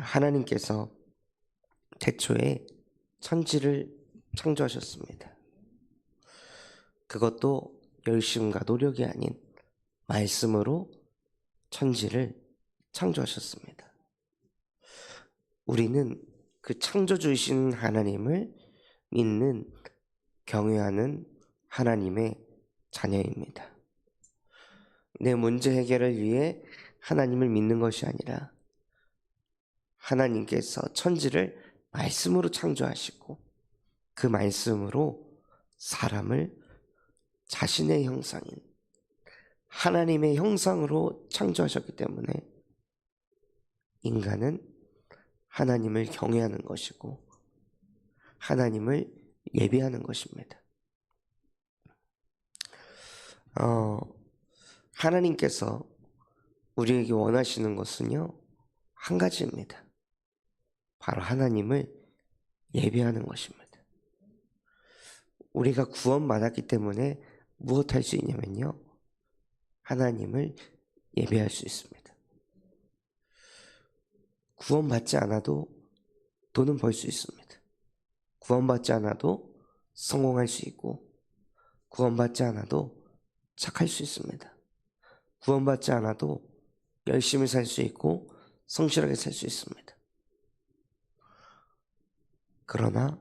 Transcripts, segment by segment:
하나님께서 태초에 천지를 창조하셨습니다. 그것도 열심과 노력이 아닌 말씀으로 천지를 창조하셨습니다. 우리는 그 창조주이신 하나님을 믿는 경외하는 하나님의 자녀입니다. 내 문제 해결을 위해 하나님을 믿는 것이 아니라 하나님께서 천지를 말씀으로 창조하시고 그 말씀으로 사람을 자신의 형상인 하나님의 형상으로 창조하셨기 때문에 인간은 하나님을 경외하는 것이고 하나님을 예배하는 것입니다. 어, 하나님께서 우리에게 원하시는 것은요, 한 가지입니다. 바로 하나님을 예배하는 것입니다. 우리가 구원받았기 때문에 무엇 할 수 있냐면요, 하나님을 예배할 수 있습니다. 구원받지 않아도 돈은 벌 수 있습니다. 구원받지 않아도 성공할 수 있고, 구원받지 않아도 착할 수 있습니다. 구원받지 않아도 열심히 살 수 있고, 성실하게 살 수 있습니다. 그러나,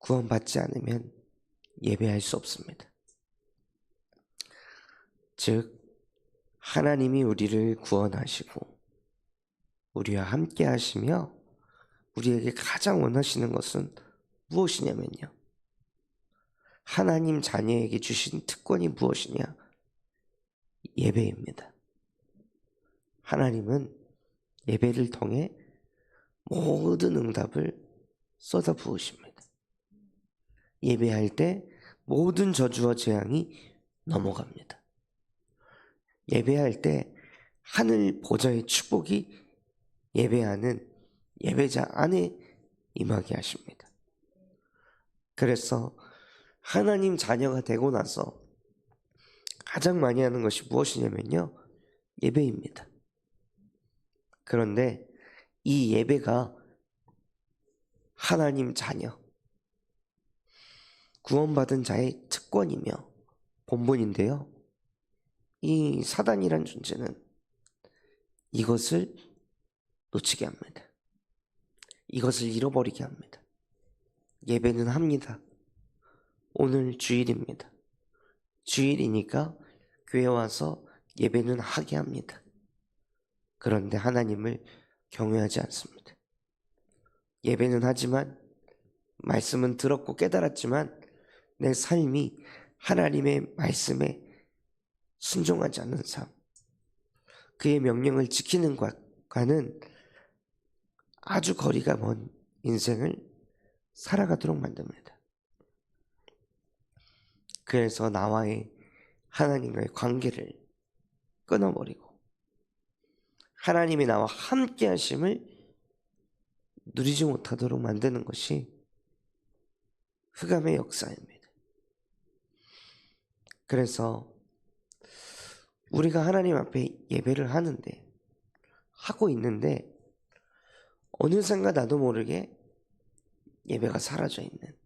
구원받지 않으면 예배할 수 없습니다. 즉, 하나님이 우리를 구원하시고, 우리와 함께 하시며, 우리에게 가장 원하시는 것은 무엇이냐면요. 하나님 자녀에게 주신 특권이 무엇이냐? 예배입니다. 하나님은 예배를 통해 모든 응답을 쏟아 부으십니다. 예배할 때 모든 저주와 재앙이 넘어갑니다. 예배할 때 하늘 보좌의 축복이 예배하는 예배자 안에 임하게 하십니다. 그래서 하나님 자녀가 되고 나서 가장 많이 하는 것이 무엇이냐면요. 예배입니다. 그런데 이 예배가 하나님 자녀, 구원받은 자의 특권이며 본분인데요. 이 사단이란 존재는 이것을 놓치게 합니다. 이것을 잃어버리게 합니다. 예배는 합니다. 오늘 주일입니다. 주일이니까 교회 와서 예배는 하게 합니다. 그런데 하나님을 경외하지 않습니다. 예배는 하지만 말씀은 들었고 깨달았지만 내 삶이 하나님의 말씀에 순종하지 않는 삶, 그의 명령을 지키는 것과는 아주 거리가 먼 인생을 살아가도록 만듭니다. 그래서 나와의 하나님과의 관계를 끊어버리고 하나님이 나와 함께 하심을 누리지 못하도록 만드는 것이 흑암의 역사입니다. 그래서 우리가 하나님 앞에 예배를 하는데 하고 있는데 어느샌가 나도 모르게 예배가 사라져 있는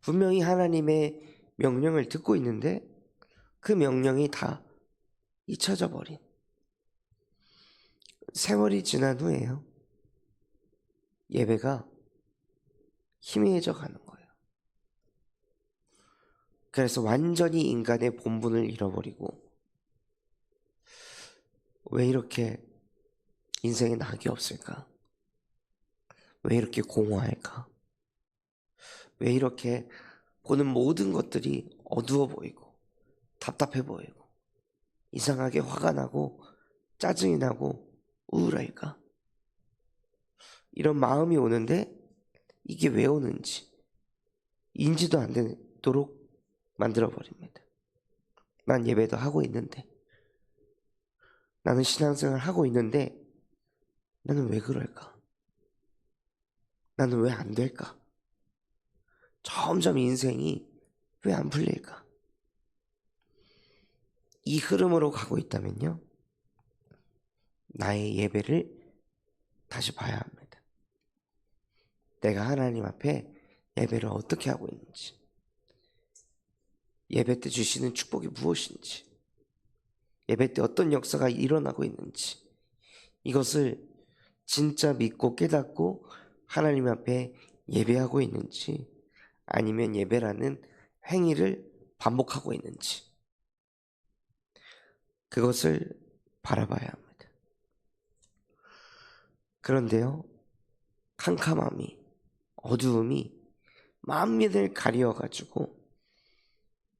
분명히 하나님의 명령을 듣고 있는데 그 명령이 다 잊혀져 버린 세월이 지난 후에요. 예배가 희미해져 가는 거예요. 그래서 완전히 인간의 본분을 잃어버리고 왜 이렇게 인생에 낙이 없을까? 왜 이렇게 공허할까? 왜 이렇게 보는 모든 것들이 어두워 보이고 답답해 보이고 이상하게 화가 나고 짜증이 나고 우울할까? 이런 마음이 오는데 이게 왜 오는지 인지도 안 되도록 만들어 버립니다. 난 예배도 하고 있는데 나는 신앙생활 하고 있는데 나는 왜 그럴까? 나는 왜 안 될까? 점점 인생이 왜 안 풀릴까? 이 흐름으로 가고 있다면요. 나의 예배를 다시 봐야 합니다. 내가 하나님 앞에 예배를 어떻게 하고 있는지, 예배 때 주시는 축복이 무엇인지, 예배 때 어떤 역사가 일어나고 있는지, 이것을 진짜 믿고 깨닫고 하나님 앞에 예배하고 있는지, 아니면 예배라는 행위를 반복하고 있는지, 그것을 바라봐야 합니다. 그런데요, 캄캄함이, 어두움이 만민을 가리워가지고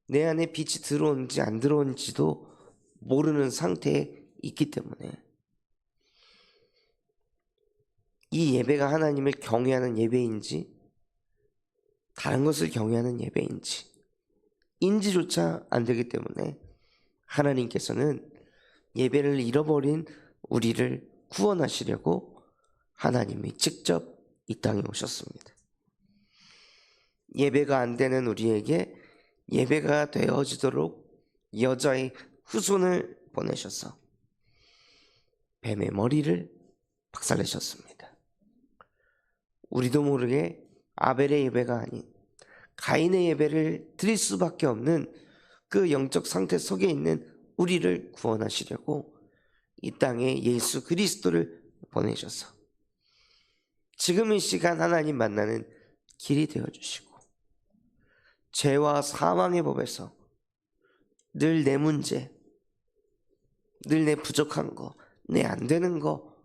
내 안에 빛이 들어오는지 안 들어오는지도 모르는 상태에 있기 때문에 이 예배가 하나님을 경외하는 예배인지 다른 것을 경외하는 예배인지 인지조차 안 되기 때문에 하나님께서는 예배를 잃어버린 우리를 구원하시려고 하나님이 직접 이 땅에 오셨습니다. 예배가 안 되는 우리에게 예배가 되어지도록 여자의 후손을 보내셔서 뱀의 머리를 박살내셨습니다. 우리도 모르게 아벨의 예배가 아닌 가인의 예배를 드릴 수밖에 없는 그 영적 상태 속에 있는 우리를 구원하시려고 이 땅에 예수 그리스도를 보내셔서 지금 이 시간 하나님 만나는 길이 되어 주시고 죄와 사망의 법에서 늘 내 문제, 늘 내 부족한 거, 내 안 되는 거,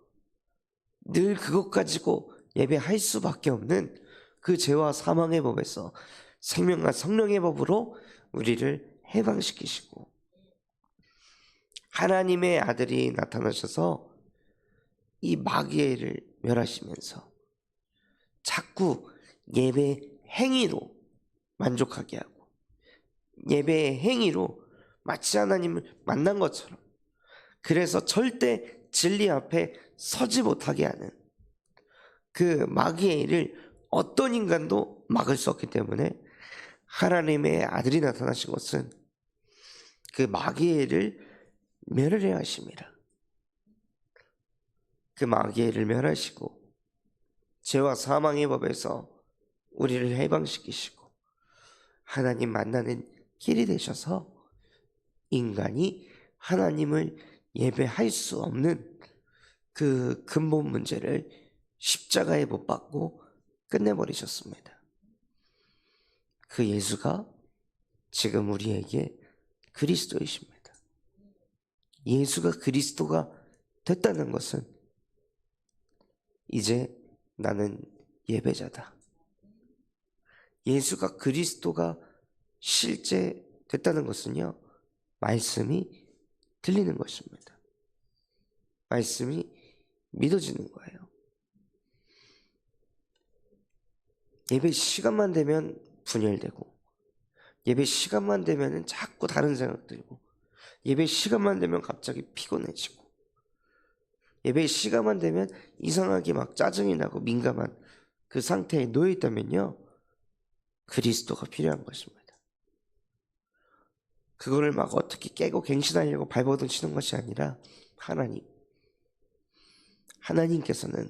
늘 그것 가지고 예배할 수밖에 없는 그 죄와 사망의 법에서 생명과 성령의 법으로 우리를 해방시키시고 하나님의 아들이 나타나셔서 이 마귀를 멸하시면서 자꾸 예배 행위로 만족하게 하고 예배의 행위로 마치 하나님을 만난 것처럼 그래서 절대 진리 앞에 서지 못하게 하는 그 마귀의 일을 어떤 인간도 막을 수 없기 때문에 하나님의 아들이 나타나신 것은 그 마귀의 일을 멸하려 하심이라. 그 마귀의 일을 멸하시고 죄와 사망의 법에서 우리를 해방시키시고 하나님 만나는 길이 되셔서 인간이 하나님을 예배할 수 없는 그 근본 문제를 십자가에 못 박고 끝내버리셨습니다. 그 예수가 지금 우리에게 그리스도이십니다. 예수가 그리스도가 됐다는 것은 이제 나는 예배자다. 예수가 그리스도가 실제 됐다는 것은요, 말씀이 들리는 것입니다. 말씀이 믿어지는 거예요. 예배 시간만 되면 분열되고, 예배 시간만 되면 자꾸 다른 생각 들고, 예배 시간만 되면 갑자기 피곤해지고, 예배 시간만 되면 이상하게 막 짜증이 나고 민감한 그 상태에 놓여 있다면요, 그리스도가 필요한 것입니다. 그거를 막 어떻게 깨고 갱신하려고 발버둥 치는 것이 아니라 하나님. 하나님께서는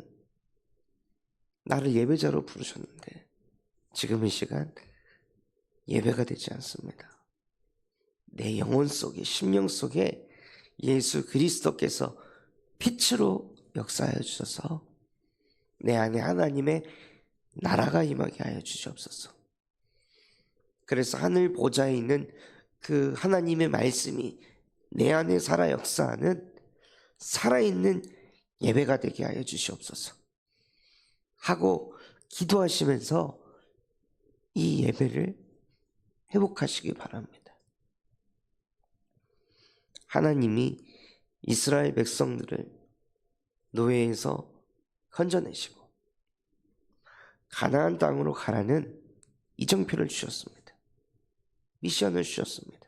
나를 예배자로 부르셨는데 지금 이 시간 예배가 되지 않습니다. 내 영혼 속에, 심령 속에 예수 그리스도께서 빛으로 역사하여 주셔서 내 안에 하나님의 나라가 임하게 하여 주시옵소서. 그래서 하늘 보좌에 있는 그 하나님의 말씀이 내 안에 살아 역사하는 살아있는 예배가 되게 하여 주시옵소서. 하고 기도하시면서 이 예배를 회복하시기 바랍니다. 하나님이 이스라엘 백성들을 노예에서 건져내시고 가나안 땅으로 가라는 이정표를 주셨습니다. 미션을 주셨습니다.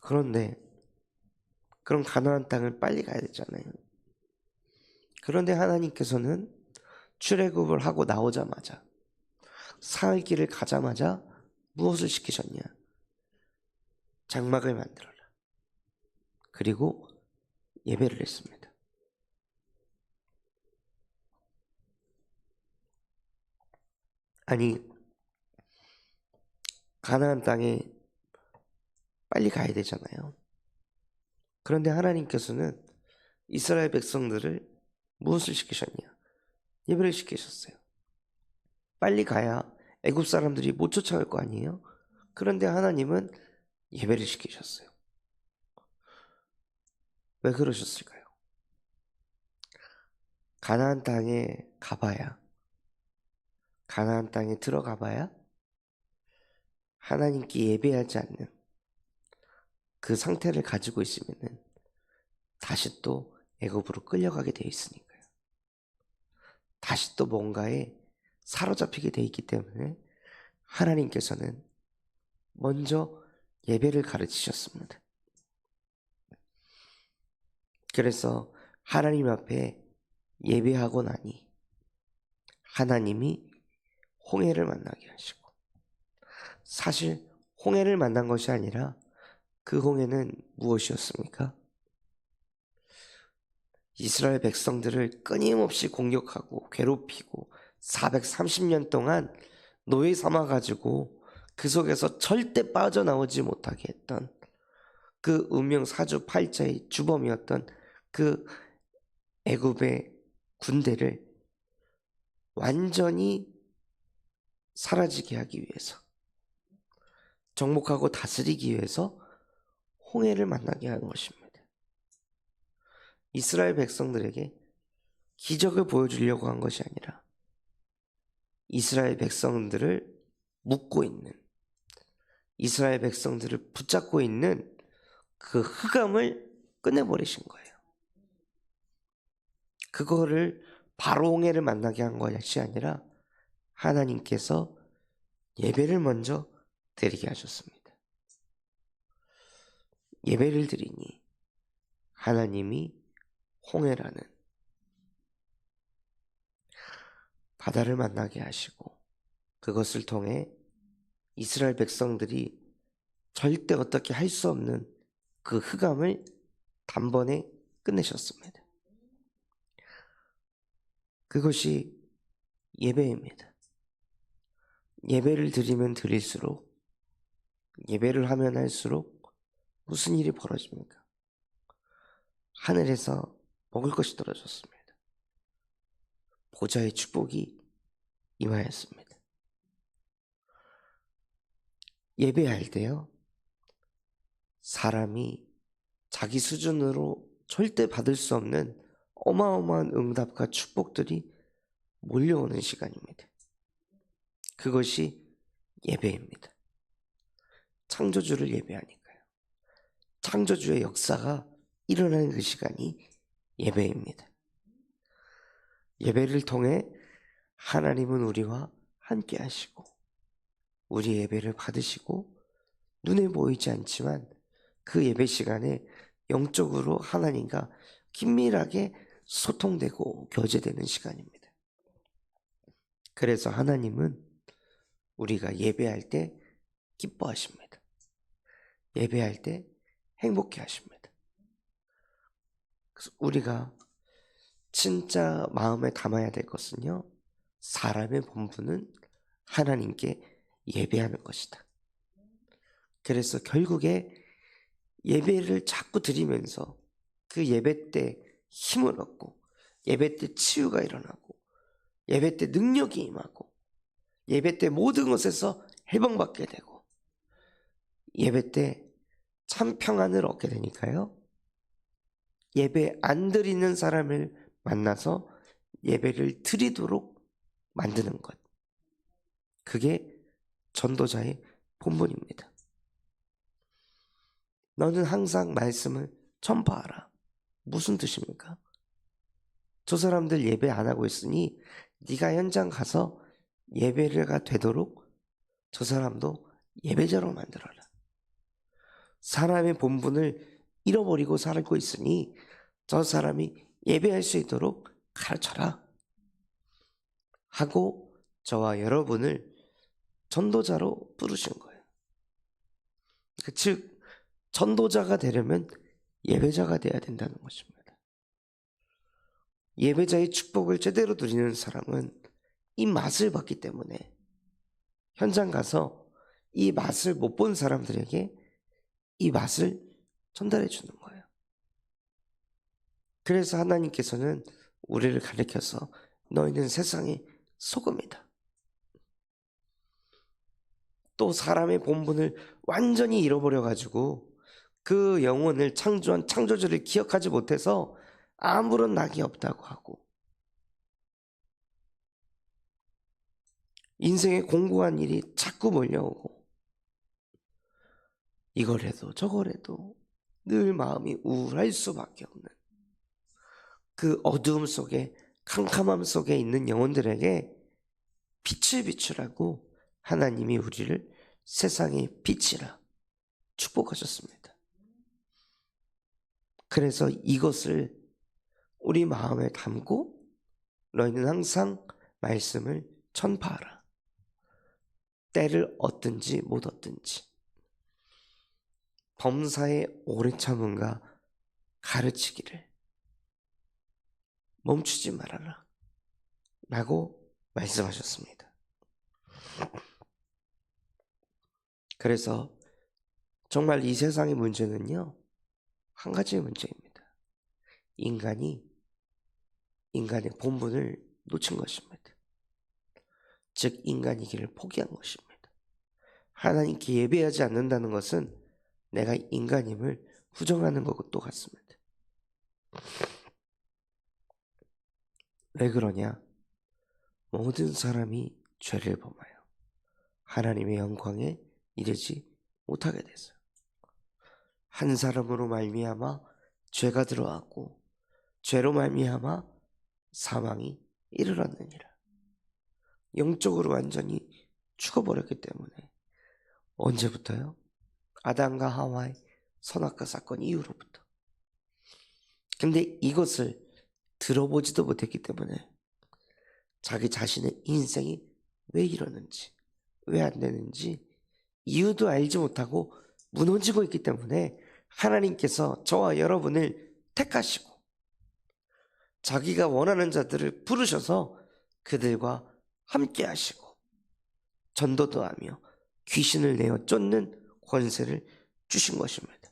그런데 그럼 가나안 땅을 빨리 가야 되잖아요. 그런데 하나님께서는 출애굽을 하고 나오자마자 사흘 길을 가자마자 무엇을 시키셨냐? 장막을 만들어라. 그리고 예배를 했습니다. 아니 가나안 땅에 빨리 가야 되잖아요. 그런데 하나님께서는 이스라엘 백성들을 무엇을 시키셨냐? 예배를 시키셨어요. 빨리 가야 애굽 사람들이 못 쫓아갈 거 아니에요? 그런데 하나님은 예배를 시키셨어요. 왜 그러셨을까요? 가나안 땅에 가봐야 가나안 땅에 들어가봐야 하나님께 예배하지 않는 그 상태를 가지고 있으면은 다시 또 애굽으로 끌려가게 되어 있으니까요. 다시 또 뭔가에 사로잡히게 되어 있기 때문에 하나님께서는 먼저 예배를 가르치셨습니다. 그래서 하나님 앞에 예배하고 나니 하나님이 홍해를 만나게 하시고 사실 홍해를 만난 것이 아니라 그 홍해는 무엇이었습니까? 이스라엘 백성들을 끊임없이 공격하고 괴롭히고 430년 동안 노예 삼아 가지고 그 속에서 절대 빠져나오지 못하게 했던 그 운명 사주 팔자의 주범이었던 그 애굽의 군대를 완전히 사라지게 하기 위해서 정복하고 다스리기 위해서 홍해를 만나게 한 것입니다. 이스라엘 백성들에게 기적을 보여주려고 한 것이 아니라 이스라엘 백성들을 묶고 있는 이스라엘 백성들을 붙잡고 있는 그 흑암을 끝내버리신 거예요. 그거를 바로 홍해를 만나게 한 것이 아니라 하나님께서 예배를 먼저 드리게 하셨습니다. 예배를 드리니 하나님이 홍해라는 바다를 만나게 하시고 그것을 통해 이스라엘 백성들이 절대 어떻게 할 수 없는 그 흑암을 단번에 끝내셨습니다. 그것이 예배입니다. 예배를 드리면 드릴수록 예배를 하면 할수록 무슨 일이 벌어집니까? 하늘에서 먹을 것이 떨어졌습니다. 보좌의 축복이 임하였습니다. 예배할 때요, 사람이 자기 수준으로 절대 받을 수 없는 어마어마한 응답과 축복들이 몰려오는 시간입니다. 그것이 예배입니다. 창조주를 예배하니까요. 창조주의 역사가 일어나는 그 시간이 예배입니다. 예배를 통해 하나님은 우리와 함께 하시고 우리 예배를 받으시고 눈에 보이지 않지만 그 예배 시간에 영적으로 하나님과 긴밀하게 소통되고 교제되는 시간입니다. 그래서 하나님은 우리가 예배할 때 기뻐하십니다. 예배할 때 행복해 하십니다. 그래서 우리가 진짜 마음에 담아야 될 것은요, 사람의 본분은 하나님께 예배하는 것이다. 그래서 결국에 예배를 자꾸 드리면서 그 예배 때 힘을 얻고, 예배 때 치유가 일어나고, 예배 때 능력이 임하고, 예배 때 모든 것에서 해방받게 되고, 예배 때 참 평안을 얻게 되니까요. 예배 안 드리는 사람을 만나서 예배를 드리도록 만드는 것. 그게 전도자의 본분입니다. 너는 항상 말씀을 전파하라. 무슨 뜻입니까? 저 사람들 예배 안 하고 있으니 네가 현장 가서 예배가 되도록 저 사람도 예배자로 만들어라. 사람의 본분을 잃어버리고 살고 있으니 저 사람이 예배할 수 있도록 가르쳐라. 하고 저와 여러분을 전도자로 부르신 거예요. 그 즉, 전도자가 되려면 예배자가 되어야 된다는 것입니다. 예배자의 축복을 제대로 누리는 사람은 이 맛을 봤기 때문에 현장 가서 이 맛을 못 본 사람들에게 이 맛을 전달해 주는 거예요. 그래서 하나님께서는 우리를 가리켜서 너희는 세상의 소금이다. 또 사람의 본분을 완전히 잃어버려 가지고 그 영혼을 창조한 창조주를 기억하지 못해서 아무런 낙이 없다고 하고 인생에 공고한 일이 자꾸 몰려오고 이걸 해도 저걸 해도 늘 마음이 우울할 수밖에 없는 그 어두움 속에 캄캄함 속에 있는 영혼들에게 빛을 비추라고 하나님이 우리를 세상의 빛이라 축복하셨습니다. 그래서 이것을 우리 마음에 담고 너희는 항상 말씀을 전파하라. 때를 얻든지 못 얻든지 범사에 오래 참음과 가르치기를 멈추지 말아라. 라고 말씀하셨습니다. 그래서 정말 이 세상의 문제는요, 한 가지의 문제입니다. 인간이 인간의 본분을 놓친 것입니다. 즉, 인간이기를 포기한 것입니다. 하나님께 예배하지 않는다는 것은 내가 인간임을 부정하는 것도 같습니다. 왜 그러냐? 모든 사람이 죄를 범하여 하나님의 영광에 이르지 못하게 됐어요. 한 사람으로 말미암아 죄가 들어왔고 죄로 말미암아 사망이 이르렀느니라. 영적으로 완전히 죽어버렸기 때문에 언제부터요? 아담과 하와의 선악과 사건 이후로부터. 근데 이것을 들어보지도 못했기 때문에 자기 자신의 인생이 왜 이러는지, 왜 안 되는지 이유도 알지 못하고 무너지고 있기 때문에 하나님께서 저와 여러분을 택하시고 자기가 원하는 자들을 부르셔서 그들과 함께 하시고 전도도 하며 귀신을 내어 쫓는 권세를 주신 것입니다.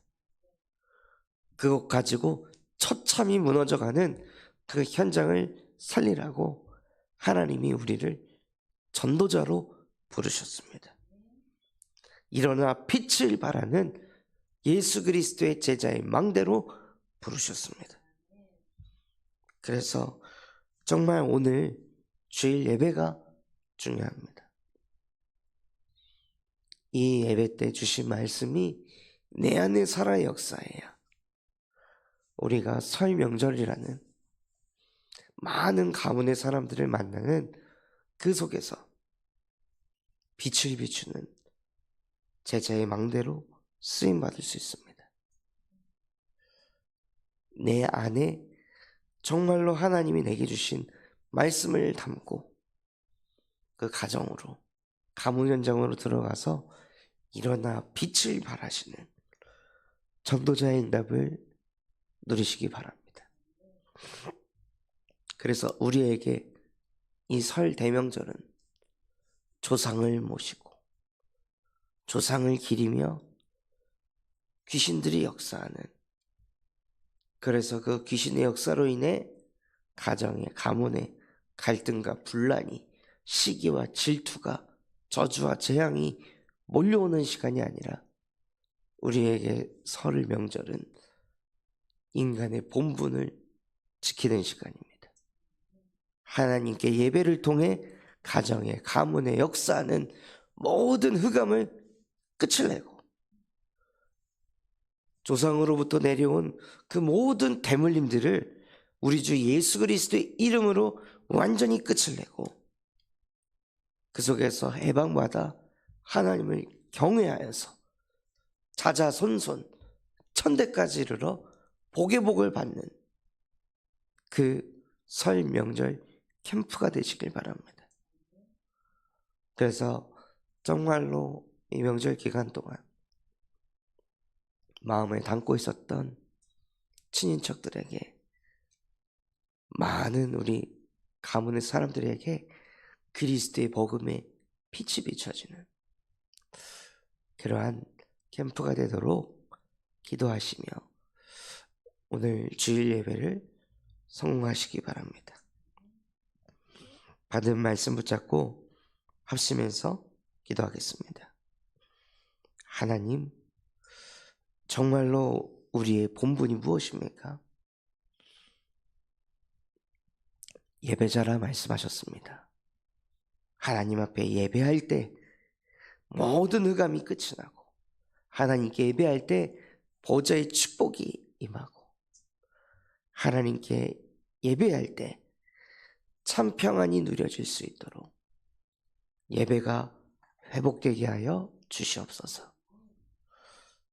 그것 가지고 처참히 무너져가는 그 현장을 살리라고 하나님이 우리를 전도자로 부르셨습니다. 일어나 빛을 발하는 예수 그리스도의 제자의 망대로 부르셨습니다. 그래서 정말 오늘 주일 예배가 중요합니다. 이 예배 때 주신 말씀이 내 안에 살아 역사해야 우리가 설 명절이라는 많은 가문의 사람들을 만나는 그 속에서 빛을 비추는 제자의 망대로 쓰임 받을 수 있습니다. 내 안에 정말로 하나님이 내게 주신 말씀을 담고 그 가정으로 가문 현장으로 들어가서 일어나 빛을 발하시는 전도자의 응답을 누리시기 바랍니다. 그래서 우리에게 이 설 대명절은 조상을 모시고 조상을 기리며 귀신들이 역사하는 그래서 그 귀신의 역사로 인해 가정의 가문의 갈등과 분란이 시기와 질투가 저주와 재앙이 몰려오는 시간이 아니라 우리에게 설 명절은 인간의 본분을 지키는 시간입니다. 하나님께 예배를 통해 가정의 가문의 역사하는 모든 흑암을 끝을 내고 조상으로부터 내려온 그 모든 대물림들을 우리 주 예수 그리스도의 이름으로 완전히 끝을 내고 그 속에서 해방받아 하나님을 경외하여서 자자 손손 천대까지 이르러 복의 복을 받는 그 설 명절 캠프가 되시길 바랍니다. 그래서 정말로 이 명절 기간 동안 마음에 담고 있었던 친인척들에게 많은 우리 가문의 사람들에게 그리스도의 복음의 빛이 비춰지는 그러한 캠프가 되도록 기도하시며 오늘 주일 예배를 성공하시기 바랍니다. 받은 말씀 붙잡고 합심해서 기도하겠습니다. 하나님, 정말로 우리의 본분이 무엇입니까? 예배자라 말씀하셨습니다. 하나님 앞에 예배할 때 모든 흑암이 끝이 나고 하나님께 예배할 때 보좌의 축복이 임하고 하나님께 예배할 때 참 평안이 누려질 수 있도록 예배가 회복되게 하여 주시옵소서.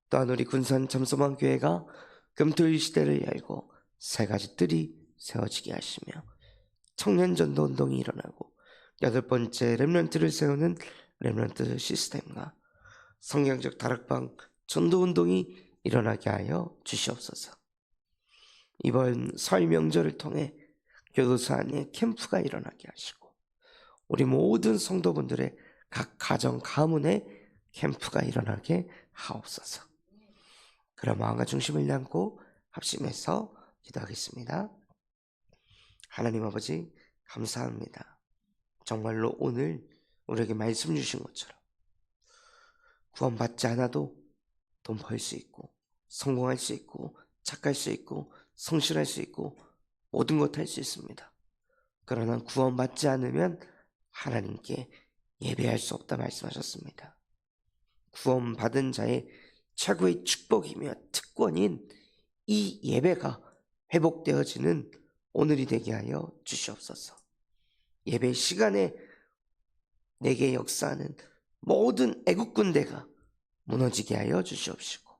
또한 우리 군산 점소만 교회가 금토일 시대를 열고 세 가지 뜰이 세워지게 하시며 청년 전도 운동이 일어나고 여덟 번째 렘런트를 세우는 렘런트 시스템과 성경적 다락방 전도 운동이 일어나게 하여 주시옵소서. 이번 설 명절을 통해 교도소 안에 캠프가 일어나게 하시고 우리 모든 성도분들의 각 가정 가문에 캠프가 일어나게 하옵소서. 그런 마음과 중심을 담고 합심해서 기도하겠습니다. 하나님 아버지 감사합니다. 정말로 오늘 우리에게 말씀 주신 것처럼 구원받지 않아도 돈 벌 수 있고 성공할 수 있고 착할 수 있고 성실할 수 있고 모든 것 할 수 있습니다. 그러나 구원받지 않으면 하나님께 예배할 수 없다 말씀하셨습니다. 구원받은 자의 최고의 축복이며 특권인 이 예배가 회복되어지는 오늘이 되게 하여 주시옵소서. 예배 시간에 내게 역사하는 모든 애국군대가 무너지게 하여 주시옵시고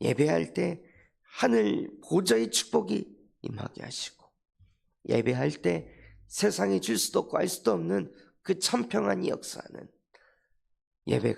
예배할 때 하늘 보좌의 축복이 임하게 하시고 예배할 때 세상에 줄 수도 없고 알 수도 없는 그 참평안이 역사하는 예배가